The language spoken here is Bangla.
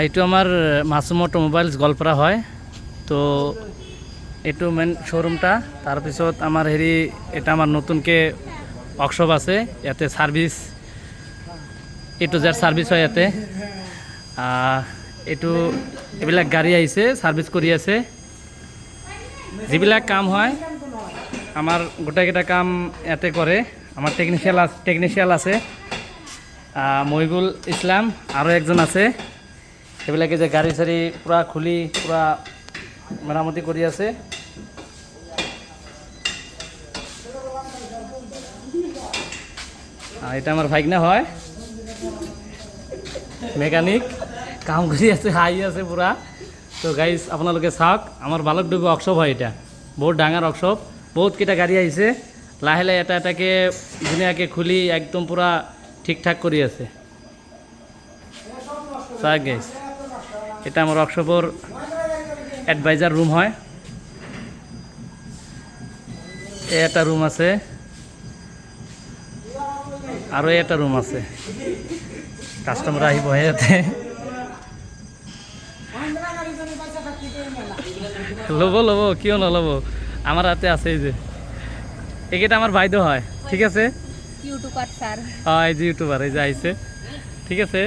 এইটো আমাৰ মাছুম অটোমোবাইলছ গোৱালপাৰা হয়। তো এইটো মেইন শ্ব'ৰুমটা তাৰপিছত আমাৰ হেৰি, এটা আমাৰ নতুনকৈ ৱৰ্কশ্বপ আছে, ইয়াতে ছাৰ্ভিচ এইটো যাৰ ছাৰ্ভিচ হয় ইয়াতে। এইটো, এইবিলাক গাড়ী আহিছে ছাৰ্ভিচ কৰি আছে। যিবিলাক কাম হয়, আমাৰ গোটেইকেইটা কাম ইয়াতে কৰে। আমাৰ টেকনিচিয়াল টেকনিচিয়াল আছে। মহিবুল ইছলাম আৰু একজন আছে। সেইবিলাকে যে গাড়ী চাড়ী পূৰা খুলি, পূৰা মেৰামতি কৰি আছে। এটা আমাৰ ভাইকনা হয়। মেকানিক। কাম কৰি আছে, হাঁহি আছে পূৰা। তো গাইজ আপোনালোকে চাওক, আমাৰ বালকডুবি ৱৰ্কশ্বপ হয় এটা। বহুত ডাঙৰ ৱৰ্কশ্বপ বহুতকেইটা গাড়ী আহিছে। লাহে লাহে এটা এটাকৈ ধুনীয়াকৈ খুলি একদম পূৰা ঠিক ঠাক কৰি আছে। চাওক গাইজ এটা আমাৰ ৱৰ্কশ্বপৰ এডভাইজাৰ ৰুম হয়। এই এটা ৰুম আছে। এই এটা ৰুম আছে। কাষ্টমাৰ আহিব ইয়াতে ল'ব ল'ব কিয় নল'ব আমাৰ ইয়াতে আছে এই যে। এইকেইটা আমাৰ বাইদেউ হয় ঠিক আছে? YouTuber sir. অঁ এই যে ইউটিউবাৰ এই যে আহিছে ঠিক আছে?